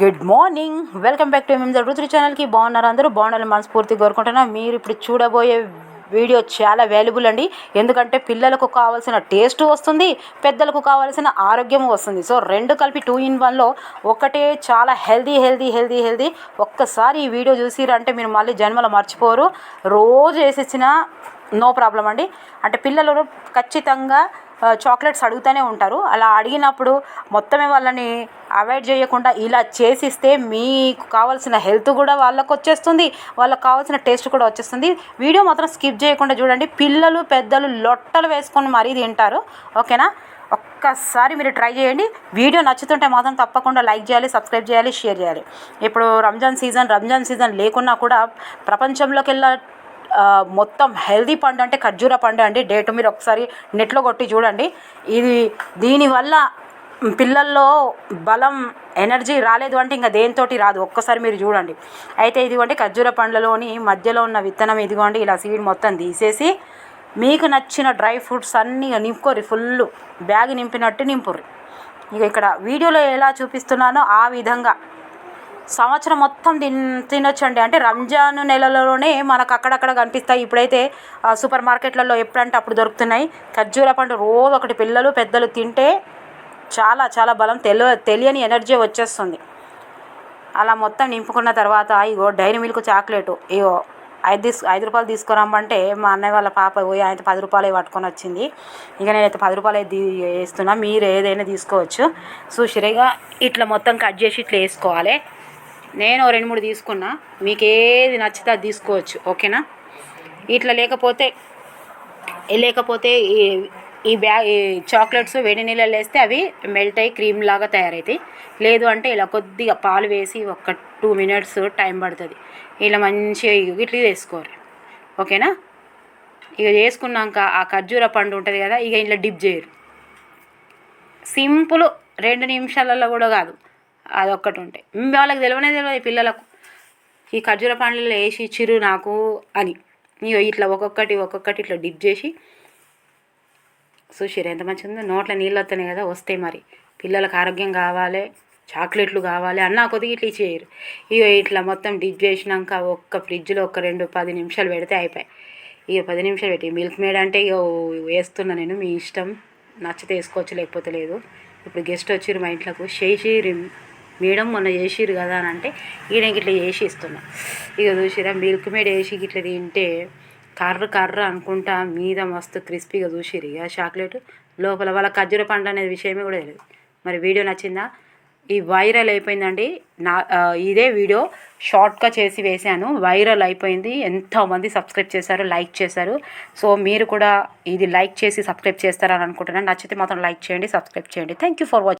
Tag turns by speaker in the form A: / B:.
A: Good morning welcome back to మేము రుద్రి ఛానల్కి బాగున్నారు అందరూ? బాగున్నారు మనస్ఫూర్తి కోరుకుంటున్నా. మీరు ఇప్పుడు చూడబోయే వీడియో చాలా వాల్యుబుల్ అండి. ఎందుకంటే పిల్లలకు కావాల్సిన టేస్ట్ వస్తుంది పెద్దలకు కావాల్సిన ఆరోగ్యం వస్తుంది. సో రెండు కలిపి టూ ఇన్ వన్లో ఒకటే చాలా హెల్దీ హెల్దీ హెల్దీ హెల్దీ ఒక్కసారి ఈ వీడియో చూసిరంటే మీరు మళ్ళీ జన్మలు మర్చిపోరు. రోజు వేసేసిన నో ప్రాబ్లం అండి. అంటే పిల్లలు ఖచ్చితంగా చాక్లెట్స్ అడుగుతూనే ఉంటారు. అలా అడిగినప్పుడు మొత్తమే వాళ్ళని అవాయిడ్ చేయకుండా ఇలా చేసిస్తే మీకు కావాల్సిన హెల్త్ కూడా వాళ్ళకు వచ్చేస్తుంది వాళ్ళకి కావాల్సిన టేస్ట్ కూడా వచ్చేస్తుంది. వీడియో మాత్రం స్కిప్ చేయకుండా చూడండి. పిల్లలు పెద్దలు లొట్టలు వేసుకొని మరీ తింటారు. ఓకేనా? ఒక్కసారి మీరు ట్రై చేయండి. వీడియో నచ్చుతుంటే మాత్రం తప్పకుండా లైక్ చేయాలి సబ్స్క్రైబ్ చేయాలి షేర్ చేయాలి. ఇప్పుడు రంజాన్ సీజన్ రంజాన్ సీజన్ లేకున్నా కూడా ప్రపంచంలోకి వెళ్ళ మొత్తం హెల్దీ పండు అంటే ఖర్జూర పండు అండి. డేట్ మీరు ఒకసారి నెట్లో కొట్టి చూడండి. ఇది దీనివల్ల పిల్లల్లో బలం ఎనర్జీ రాలేదు అంటే ఇంకా దేనితోటి రాదు. ఒక్కసారి మీరు చూడండి. అయితే ఇదిగోండి ఖర్జూర పండ్లలోని మధ్యలో ఉన్న విత్తనం ఇదిగోండి ఇలా సీడ్ మొత్తం తీసేసి మీకు నచ్చిన డ్రై ఫ్రూట్స్ అన్నీ నింపుకోరి ఫుల్ బ్యాగ్ నింపినట్టు నింపుర్రి. ఇక ఇక్కడ వీడియోలో ఎలా చూపిస్తున్నానో ఆ విధంగా. సంవత్సరం మొత్తం తిన్ తినొచ్చండి. అంటే రంజాన్ నెలలోనే మనకు అక్కడక్కడ కనిపిస్తాయి. ఇప్పుడైతే సూపర్ మార్కెట్లలో ఎప్పుడంటే అప్పుడు దొరుకుతున్నాయి. ఖర్జూర పండు రోజు ఒకటి పిల్లలు పెద్దలు తింటే చాలా చాలా బలం తెలి తెలియని ఎనర్జీ వచ్చేస్తుంది. అలా మొత్తం నింపుకున్న తర్వాత ఇగో డైరీ మిల్క్ చాక్లెట్ ఇగో ఐదు తీసు ఐదు రూపాయలు తీసుకురమ్మంటే మా అన్నయ్య వాళ్ళ పాప పోయి ఆయన పది రూపాయలు పట్టుకొని వచ్చింది. ఇక నేనైతే పది రూపాయలు వేస్తున్నా. మీరు ఏదైనా తీసుకోవచ్చు. చూసిరేగా ఇట్లా మొత్తం కట్ చేసి ఇట్లా వేసుకోవాలి. నేను రెండు మూడు తీసుకున్నా. మీకు ఏది నచ్చితే అది తీసుకోవచ్చు. ఓకేనా? ఇట్లా లేకపోతే లేకపోతే ఈ బ్యా ఈ చాక్లెట్స్ వేడి నీళ్ళలో వేస్తే అవి మెల్ట్ అయ్యి క్రీమ్ లాగా తయారవుతాయి లేదు అంటే ఇలా కొద్దిగా పాలు వేసి ఒక టూ మినిట్స్ టైం పడుతుంది. ఇలా మంచిగా ఇట్లా వేసుకోరు ఓకేనా? ఇక చేసుకున్నాక ఆ ఖర్జూర పండు ఉంటుంది కదా ఇక ఇలా డిప్ చేయరు. సింపుల్ రెండు నిమిషాలలో కూడా కాదు అదొక్కటి ఉంటాయి. వాళ్ళకి తెలియనే తెలియదు పిల్లలకు. ఈ ఖర్జూర పండ్లలో వేసి ఇచ్చిరు నాకు అని. ఇక ఇట్లా ఒక్కొక్కటి ఒక్కొక్కటి ఇట్లా డిప్ చేసి చూసిరు ఎంత మంచిగా ఉందో. నోట్ల నీళ్ళు వస్తున్నాయి కదా వస్తాయి మరి. పిల్లలకు ఆరోగ్యం కావాలి చాక్లెట్లు కావాలి అన్న కొద్దిగా ఇట్లా ఇచ్చేయరు. ఇక ఇట్లా మొత్తం డిప్ చేసినాక ఒక్క ఫ్రిడ్జ్లో ఒక రెండు పది నిమిషాలు పెడితే అయిపోయాయి. ఇక పది నిమిషాలు పెట్టి మిల్క్ మేడ్ అంటే ఇక వేస్తున్నా నేను మీ ఇష్టం నచ్చితే వేసుకోవచ్చు లేకపోతే లేదు. ఇప్పుడు గెస్ట్ వచ్చారు మా ఇంట్లోకి చేసిరు మేడం మొన్న చేసిరు కదా అని అంటే ఈయనకి ఇట్లా చేసి ఇస్తున్నా. ఇక చూసిరా మిల్క్ మేడ్ వేసి ఇట్లా తింటే కర్ర కర్ర అనుకుంటా మీద మస్తు క్రిస్పీగా చూసిరు ఇక చాక్లెట్ లోపల వాళ్ళ ఖర్జూర పండు అనేది విషయమే కూడా తెలియదు మరి వీడియో నచ్చిందా? ఈ వైరల్ అయిపోయిందండి. నా ఇదే వీడియో షార్ట్గా చేసి వేశాను. వైరల్ అయిపోయింది. ఎంతోమంది సబ్స్క్రైబ్ చేశారు లైక్ చేశారు. సో మీరు కూడా ఇది లైక్ చేసి సబ్స్క్రైబ్ చేస్తారని అనుకుంటున్నాను. నచ్చితే మాత్రం లైక్ చేయండి సబ్స్క్రైబ్ చేయండి. Thank you for watching